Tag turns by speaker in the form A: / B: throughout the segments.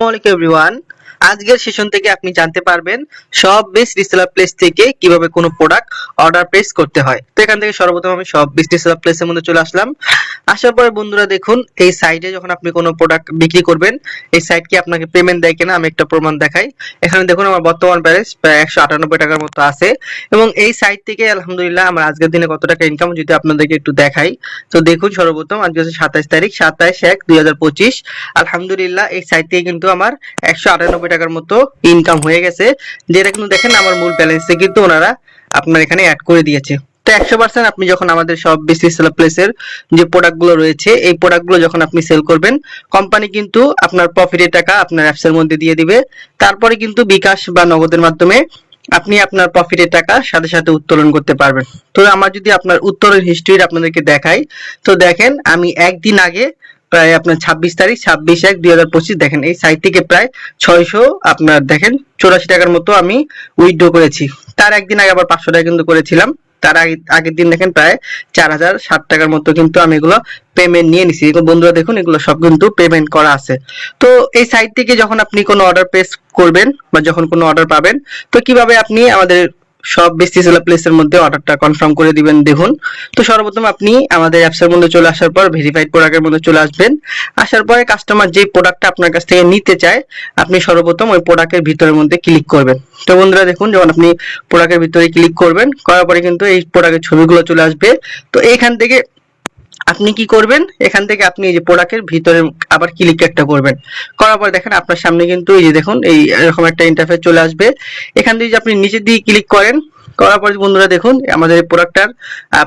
A: আসসালামু এভরিওয়ান আজকের সেশন থেকে আপনি জানতে পারবেন সব বেস রিসেলার প্লেস থেকে কীভাবে কোনো প্রোডাক্ট অর্ডার প্লেস করতে হয়। তো এখান থেকে সর্বপ্রথম আমি সব বেস রিসেলার প্লেসের মধ্যে চলে আসলাম। আসার পরে বন্ধুরা দেখুন, এই সাইটে যখন আপনি কোনো প্রোডাক্ট বিক্রি করবেন, এই সাইট কি আপনাকে পেমেন্ট দেয় কিনা আমি একটা প্রমাণ দেখাই। এখানে দেখুন আমার বর্তমান ব্যালেন্স প্রায় একশো আটানব্বই টাকার মতো আছে এবং এই সাইট থেকে আলহামদুলিল্লাহ আমার আজকের দিনে কত টাকা ইনকাম যদি আপনাদেরকে একটু দেখাই, তো দেখুন সর্বপ্রথম আজকে হচ্ছে সাতাইশ তারিখ, সাতাইশ এক দুই হাজার পঁচিশ। আলহামদুলিল্লাহ এই সাইট থেকে কিন্তু আমার একশো আটানব্বই টাকার মতো ইনকাম হয়ে গেছে। যেটা কিন্তু দেখেন আমার মূল ব্যালেন্সে কিন্তু ওনারা আপনার এখানে অ্যাড করে দিয়েছে। তো একশো পার্সেন্ট আপনি যখন আমাদের সব বেসিস প্লেসের যে প্রোডাক্টগুলো রয়েছে, এই প্রোডাক্টগুলো যখন আপনি সেল করবেন কোম্পানি কিন্তু আপনার প্রফিটের টাকা আপনার অ্যাপস এর মধ্যে দিয়ে দিবে। তারপরে কিন্তু বিকাশ বা নগদের মাধ্যমে আপনি আপনার প্রফিটের টাকা সাথে সাথে উত্তোলন করতে পারবেন। তো আমার যদি আপনার উত্তোলন হিস্ট্রি আপনাদেরকে দেখাই, তো দেখেন আমি একদিন আগে প্রায় আপনার ছাব্বিশ তারিখ, ছাব্বিশ এক দুই হাজার পঁচিশ, দেখেন এই সাইট থেকে প্রায় ছয়শো আপনার দেখেন, চৌরাশি টাকার মতো আমি উইথড্র করেছি। তার একদিন আগে আবার পাঁচশো টাকা কিন্তু করেছিলাম। তার আগে, আগের দিন দেখেন প্রায় চার হাজার ষাট টাকার মতো কিন্তু আমি এগুলো পেমেন্ট নিয়ে নিছি। এগুলো বন্ধুরা দেখুন, এগুলো সব কিন্তু পেমেন্ট করা আছে। তো এই সাইট থেকে যখন আপনি কোনো অর্ডার প্লেস করবেন বা যখন কোনো অর্ডার পাবেন, তো কীভাবে আপনি আমাদের সব বেস্টি সেলার প্লেসের মধ্যে অর্ডারটা কনফার্ম করে দিবেন, দেখুন। তো সর্বপ্রথম আপনি আমাদের অ্যাপস এর মধ্যে চলে আসার পর ভেরিফাইড প্রোডাক্টের মধ্যে চলে আসবেন। আসার পরে কাস্টমার যে প্রোডাক্টটা আপনার কাছ থেকে নিতে চায়, আপনি সর্বপ্রথম ওই প্রোডাক্টের ভিতরের মধ্যে ক্লিক করবেন। তো বন্ধুরা দেখুন, যখন আপনি প্রোডাক্টের ভিতরে ক্লিক করবেন, করার পরে কিন্তু এই প্রোডাক্টের ছবিগুলো চলে আসবে। তো এইখান থেকে আপনি কি করবেন? এখান থেকে আপনি এই যে প্রোডাক্টের ভিতরে আবার ক্লিক একটা করবেন। করার পর দেখেন আপনার সামনে কিন্তু এই যে দেখুন, এই এরকম একটা ইন্টারফেস চলে আসবে। এখান থেকে যদি আপনি নিচের দিকে ক্লিক করেন, করার পরে বন্ধুরা দেখুন, আমাদের এই প্রোডাক্টটার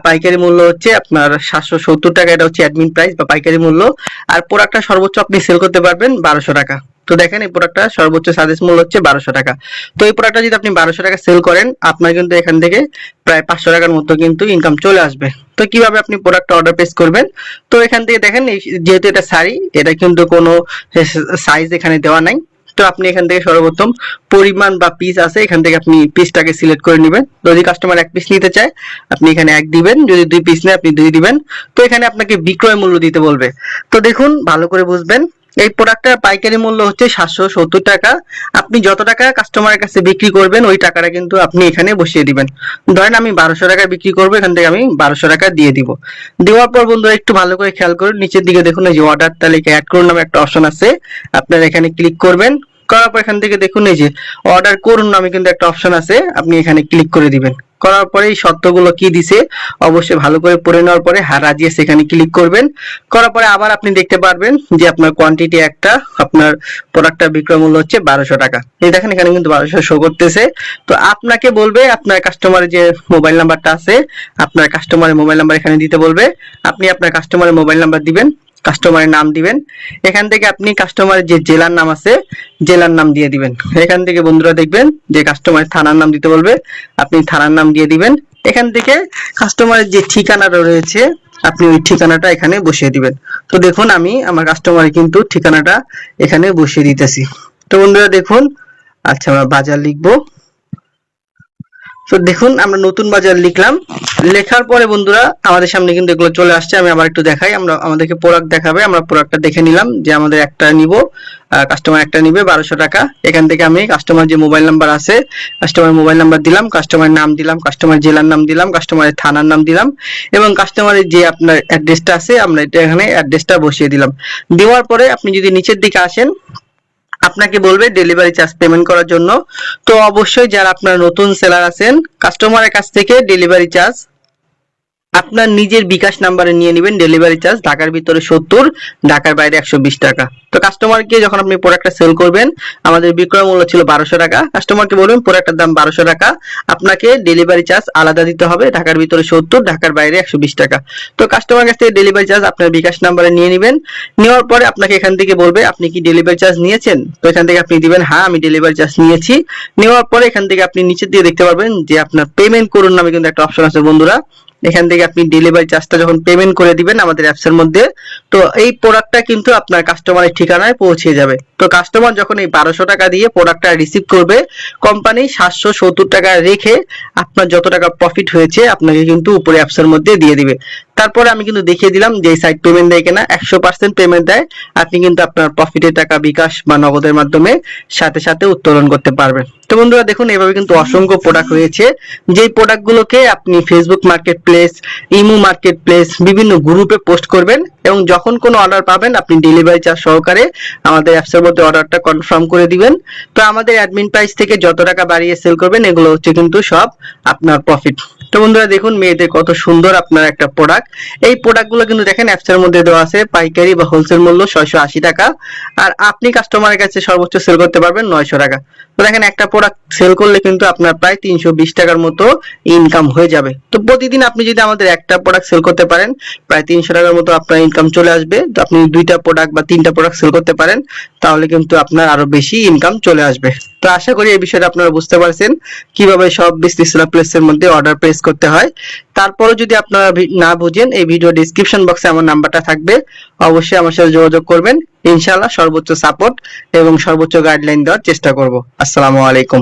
A: পাইকারি মূল্য হচ্ছে আপনার সাতশো সত্তর টাকা। এটা হচ্ছে অ্যাডমিন প্রাইস বা পাইকারি মূল্য। আর প্রোডাক্টটা সর্বোচ্চ আপনি সেল করতে পারবেন বারোশো টাকা। তো দেখেন এই প্রোডাক্টটা সর্বোচ্চ সাজেস্ট মূল্য হচ্ছে বারোশো টাকা। তো এই প্রোডাক্টটা যদি আপনি বারোশো টাকা সেল করেন, আপনার কিন্তু এখান থেকে প্রায় পাঁচশো টাকার মতো কিন্তু ইনকাম চলে আসবে। তো কীভাবে আপনি প্রোডাক্ট অর্ডার প্লেস করবেন? তো এখান থেকে দেখেন যেহেতু এটা শাড়ি, এটা কিন্তু কোনো সাইজ এখানে দেওয়া নাই। তো আপনি এখান থেকে সর্বপ্রথম পরিমাণ বা পিস আছে, এখান থেকে আপনি পিসটাকে সিলেক্ট করে নেবেন। যদি কাস্টমার এক পিস নিতে চায়, আপনি এখানে এক দিবেন। যদি দুই পিস নেয়, আপনি দুই দিবেন। তো এখানে আপনাকে বিক্রয় মূল্য দিতে বলবে। তো দেখুন, ভালো করে বুঝবেন। এই প্রোডাক্টটার পাইকারি মূল্য হচ্ছে সাতশো সত্তর টাকা। আপনি যত টাকা কাস্টমারের কাছে বিক্রি করবেন, ওই টাকাটা কিন্তু আপনি এখানে বসিয়ে দিবেন। ধরেন আমি বারোশো টাকা বিক্রি করব, এখান থেকে আমি বারোশো টাকা দিয়ে দিব। দেওয়ার পর বন্ধুরা একটু ভালো করে খেয়াল করুন, নিচের দিকে দেখুন, এই যে অর্ডার তালিকা অ্যাড করুন নামে একটা অপশন আছে। আপনারা এখানে ক্লিক করবেন করার পর এখান থেকে দেখুন এই যে অর্ডার করুন নামে কিন্তু একটা অপশন আছে। আপনি এখানে ক্লিক করে দিবেন। করার পরে এই শর্তগুলো কি দিছে? অবশ্যই ভালো করে পড়ে নেওয়ার পরে হ্যাঁ রাজি আছে এখানে ক্লিক করবেন। করার পরে আবার আপনি দেখতে পারবেন যে আপনার কোয়ান্টিটি একটা, আপনার প্রোডাক্টটা বিক্রয় মূল্য হচ্ছে বারোশো টাকা। এই দেখেন এখানে কিন্তু বারোশো শো করতেছে। তো আপনাকে বলবে, আপনার কাস্টমারের যে মোবাইল নাম্বারটা আছে, আপনার কাস্টমারের মোবাইল নাম্বার এখানে দিতে বলবে। আপনি আপনার কাস্টমারের মোবাইল নাম্বার দিবেন। কাস্টমারের নাম দিবেন। এখান থেকে আপনি কাস্টমারের যে জেলার নাম আছে, জেলার নাম দিয়ে দিবেন। এখান থেকে বন্ধুরা দেখবেন যে কাস্টমার থানার নাম দিতে বলবে, আপনি থানার নাম দিয়ে দিবেন। এখান থেকে কাস্টমারের যে ঠিকানাটা রয়েছে, আপনি ওই ঠিকানাটা এখানে বসিয়ে দিবেন। তো দেখুন, আমি আমার কাস্টমারের কিন্তু ঠিকানাটা এখানে বসিয়ে দিতেছি। তো বন্ধুরা দেখুন আচ্ছা আমরা বাজার লিখব। তো দেখুন, আমরা নতুন বাজার লিখলাম। লেখার পরে বন্ধুরা, আমাদের সামনে কিন্তু এগুলো চলে আসছে, আমি আবার একটু দেখাই, আমরা আমাদেরকে প্রোডাক্ট দেখাবে, আমরা প্রোডাক্টটা দেখে নিলাম যে আমাদের একটা নিব কাস্টমার একটা নিবে, বারোশো টাকা। এখান থেকে আমি কাস্টমার যে মোবাইল নাম্বার আছে কাস্টমার মোবাইল নাম্বার দিলাম কাস্টমার নাম দিলাম কাস্টমার জেলার নাম দিলাম কাস্টমারের থানার নাম দিলাম, এবং কাস্টমারের যে আপনার অ্যাড্রেসটা আছে, আমরা এটা এখানে অ্যাড্রেসটা বসিয়ে দিলাম। দেওয়ার পরে আপনি যদি নিচের দিকে আসেন, আপনাকে বলবে ডেলিভারি চার্জ পেমেন্ট করার জন্য। তো অবশ্যই যারা আপনার নতুন সেলার আছেন কাস্টমারের কাছ থেকে ডেলিভারি চার্জ আপনার নিজের বিকাশ নাম্বারে নিয়ে নেবেন ডেলিভারি চার্জ ঢাকার ভিতরে সত্তর, ঢাকার বাইরে একশো বিশ টাকা। তো কাস্টমারকে যখন আপনি প্রোডাক্টটা সেল করবেন, আমাদের বিক্রয় মূল্য ছিল বারোশো টাকা। কাস্টমারকে বলবেন প্রোডাক্টের দাম বারোশো টাকা। আপনাকে ডেলিভারি চার্জ আলাদা দিতে হবে, ঢাকার ভিতরে সত্তর, ঢাকার বাইরে একশো বিশ টাকা। তো কাস্টমার কাছ থেকে ডেলিভারি চার্জ আপনার বিকাশ নাম্বারে নিয়ে নেবেন। নেওয়ার পরে আপনাকে এখান থেকে বলবে, আপনি কি ডেলিভারি চার্জ নিয়েছেন? তো এখান থেকে আপনি দিবেন হ্যাঁ আমি ডেলিভারি চার্জ নিয়েছি। নেওয়ার পরে এখান থেকে আপনি নিচের দিয়ে দেখতে পারবেন যে আপনার পেমেন্ট করুন নামে কিন্তু একটা অপশন আছে বন্ধুরা। এখান থেকে আপনি ডেলিভারি চার্জটা যখন পেমেন্ট করে দিবেন আমাদের অ্যাপসের মধ্যে তো এই প্রোডাক্টটা কিন্তু আপনার কাস্টমারের ঠিকানায় পৌঁছে যাবে। তো কাস্টমার যখন এই বারোশো টাকা দিয়ে প্রোডাক্টটা রিসিভ করবে কোম্পানি সাতশো সত্তর টাকা রেখে আপনার যত টাকা প্রফিট হয়েছে, আপনাকে কিন্তু উপরে অ্যাপসের মধ্যে দিয়ে দিবে। তারপরে আমি কিন্তু দেখিয়ে দিলাম যে সাইট পেমেন্ট দেয় কিনা, একশো পার্সেন্ট পেমেন্ট দেয়। আপনি কিন্তু আপনার প্রফিটের টাকা বিকাশ বা নগদের মাধ্যমে সাথে সাথে উত্তোলন করতে পারবেন। তো বন্ধুরা দেখুন, এভাবে কিন্তু অসংখ্য প্রোডাক্ট রয়েছে। যেই প্রোডাক্টগুলোকে আপনি Facebook marketplace imo marketplace বিভিন্ন গ্রুপে পোস্ট করবেন এবং যখন কোনো অর্ডার পাবেন, আপনি ডেলিভারি চার্জ সহকারে আমাদের অ্যাপসের মধ্যে অর্ডারটা কনফার্ম করে দিবেন। তো আমাদের অ্যাডমিন প্রাইস থেকে যত টাকা বাড়িয়ে সেল করবেন, এগুলো হচ্ছে কিন্তু সব আপনার প্রফিট তো বন্ধুরা দেখুন মেয়েদের কত সুন্দর আপনার একটা প্রোডাক্ট এই প্রোডাক্টগুলো কিন্তু দেখেন অ্যাপসের মধ্যে দেওয়া আছে, পাইকারি বা হোলসেল মূল্য ছয়শো আশি টাকা। আর আপনি কাস্টমারের কাছে সর্বোচ্চ সেল করতে পারবেন নয়শো টাকা। তো দেখেন একটা প্রোডাক্ট সেল করলে কিন্তু আপনার প্রায় তিনশো বিশ টাকার মতো ইনকাম হয়ে যাবে। তো প্রতিদিন আপনি যদি আমাদের একটা প্রোডাক্ট সেল করতে পারেন, প্রায় তিনশো টাকার মতো আপনার ইনকাম চলে আসবে। তো আপনি দুইটা প্রোডাক্ট বা তিনটা প্রোডাক্ট সেল করতে পারেন, তাহলে কিন্তু আপনার আরও বেশি ইনকাম চলে আসবে। তো আশা করি এই বিষয়টা আপনারা বুঝতে পারছেন কীভাবে সব বিজনেস প্লেসের মধ্যে অর্ডার প্লেস করতে হয়। তারপরে যদি আপনারা না বুঝেন, এই ভিডিও ডিসক্রিপশন বক্সে আমার নাম্বারটা থাকবে। অবশ্যই আমার সাথে যোগাযোগ করবেন। ইনশাআল্লাহ সর্বোচ্চ সাপোর্ট এবং সর্বোচ্চ গাইডলাইন দেওয়ার চেষ্টা করব। আসসালামু আলাইকুম।